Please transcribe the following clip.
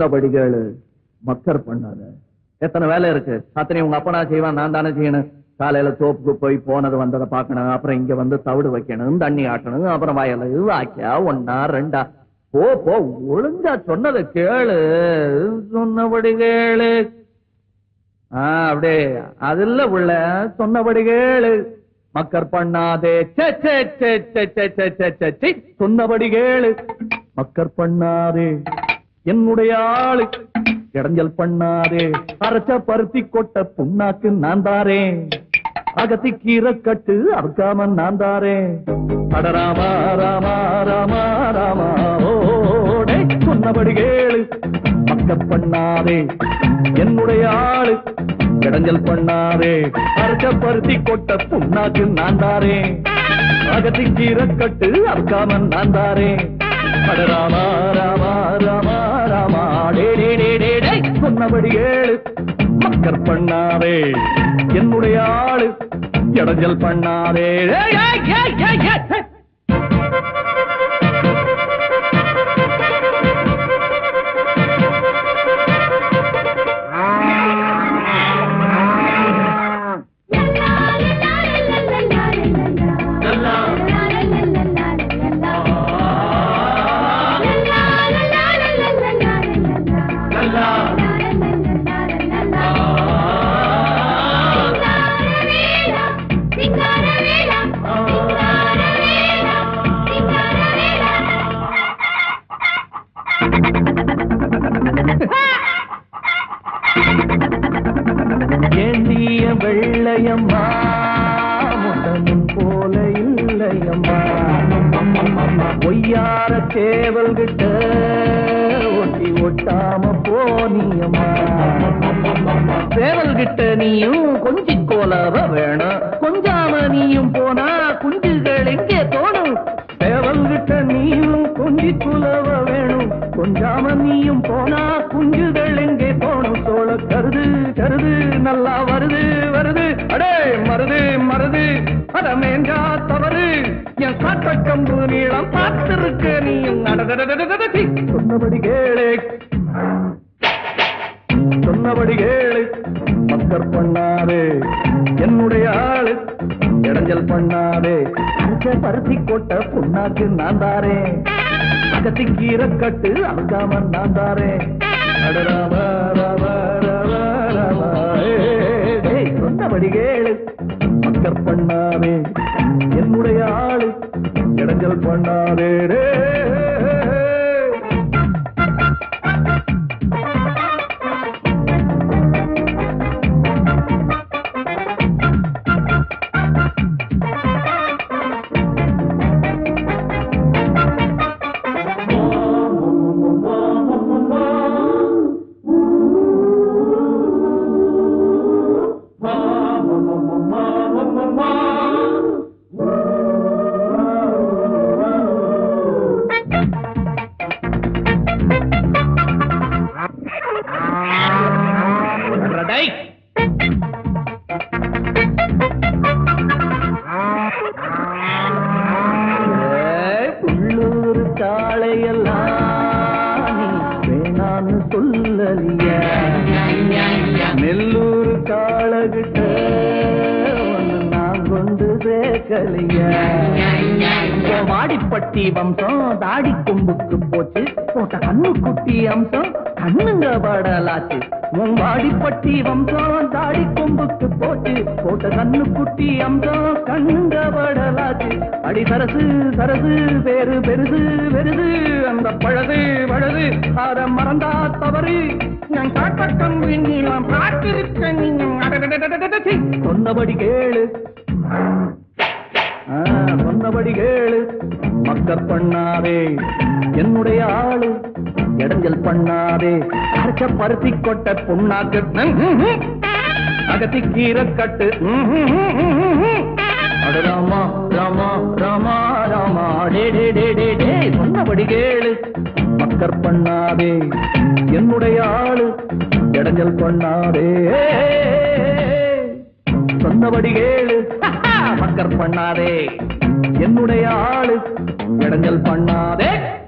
சொந்தபடி மக்கர் பண்ணாத. எத்தனை வேலை இருக்கு? அத்தனை உங்க அப்பனா செய்வான் நான் தானே செய்யணும். காலையில தோப்புக்கு போய் போனது வந்ததை பார்க்கணும். அப்புறம் இங்க வந்து தவிடு வைக்கணும் தண்ணி ஆட்டணும் அப்புறம் வயல் ஆக்கியா ஒன்னா ரெண்டா. போ போ ஒழுங்கா சொன்னதை கேளு. சொன்னபடி கேளு. ஆஹ் அப்படியே. அதுல உள்ள சொன்னபடி கேளு. மக்கர் பண்ணாதே. சொன்னபடி கேளு. மக்கர் பண்ணாதே. என்னுடைய ஆளு. இடைஞ்சல் பண்ணாதே. அரைச்ச பருத்தி கொட்ட புண்ணாக்கு நான் தாரேன் அகத்தி கீரை கட்டு அறுக்காம நான் தாரேன் அடராமா ராமா ராமா ராமா ராமா சொன்னபடி கேளு. பக்க பண்ணாதே. என்னுடைய ஆளு. இடைஞ்சல் பண்ணாதே. அரைச்ச பருத்தி கொட்ட புண்ணாக்கு நான் தாரேன் அகத்தி கீரை கட்டு அறுக்காம நான் தாரேன் அட சொன்னபடி ஏழு. மக்கர் பண்ணாதே. என்னுடைய ஆளு. இடைஞ்சல் பண்ணாதே. வெள்ளையம்மா முட்டமும் போல இல்லையம்மா. ஒய்யார சேவல் கிட்ட ஒட்டி ஒட்டாம போனியம்மா. சேவல் கிட்ட நீயும் கொஞ்சி கோலவ வேணும். கொஞ்சாம நீயும் போனா குஞ்சுகள் எங்கே தோணும்? சேவல் கிட்ட நீயும் கொஞ்சி குலவ வேணும். கொஞ்சாம நீயும் போனா குஞ்சுகள் எங்கே போணும் சோழ கருது கருது நல்லா என் கம்பு நீளம் பார்த்திருக்க நீயும் சொன்னபடி கேளே சொன்னபடி கேளு மக்கர் பண்ணாதே என்னுடைய ஆளு இடைஞ்சல் பண்ணாதே அஞ்ச பருத்தி கொட்ட புண்ணாக்கு நான் தாரே அகத்தி கீரை கட்டு அழுகாம நான் தாரே சொன்னபடி கேளு மக்கர் பண்ணாதே என்னுடைய ஆளு இடைஞ்சல் பண்ணாதேடே चलिए। நான் கொண்டு வாடிப்பட்டி வம்சம் தாடி கொம்புக்கு போச்சு. போட்ட கண்ணு குட்டி அம்சம் கண்ணுங்க படலாச்சு. உன் வாடிப்பட்டி வம்சம் தாடி கொம்புக்கு போச்சு. போட்ட கண்ணு குட்டி அம்சம் கண்ணுங்க படலாச்சு. அடி சரசு சரசு பேரு பெருசு பெருது அந்த பழது பழது அத மறந்தா தவறு. நான் காட்ட கம்பி நீளம் பார்த்திருக்க நீங்க சொன்னபடி கேளு சொன்னபடி கேளு. மக்கர் பண்ணாதே. என்னுடைய ஆளு. இடைஞ்சல் பண்ணாதே. அரைச்ச பருத்தி கொட்ட பொண்ணாக்கு. அகத்தி கீரை ராமா ராமா ராமா ராமா. டே டே டே டே டே. சொன்னபடி கேளு. மக்கர் பண்ணாதே. என்னுடைய ஆளு. இடைஞ்சல் பண்ணாதே. சொன்னபடி கேளு. மக்கர் பண்ணாதே. என்னுடைய ஆளு இடைஞ்சல் பண்ணாதே.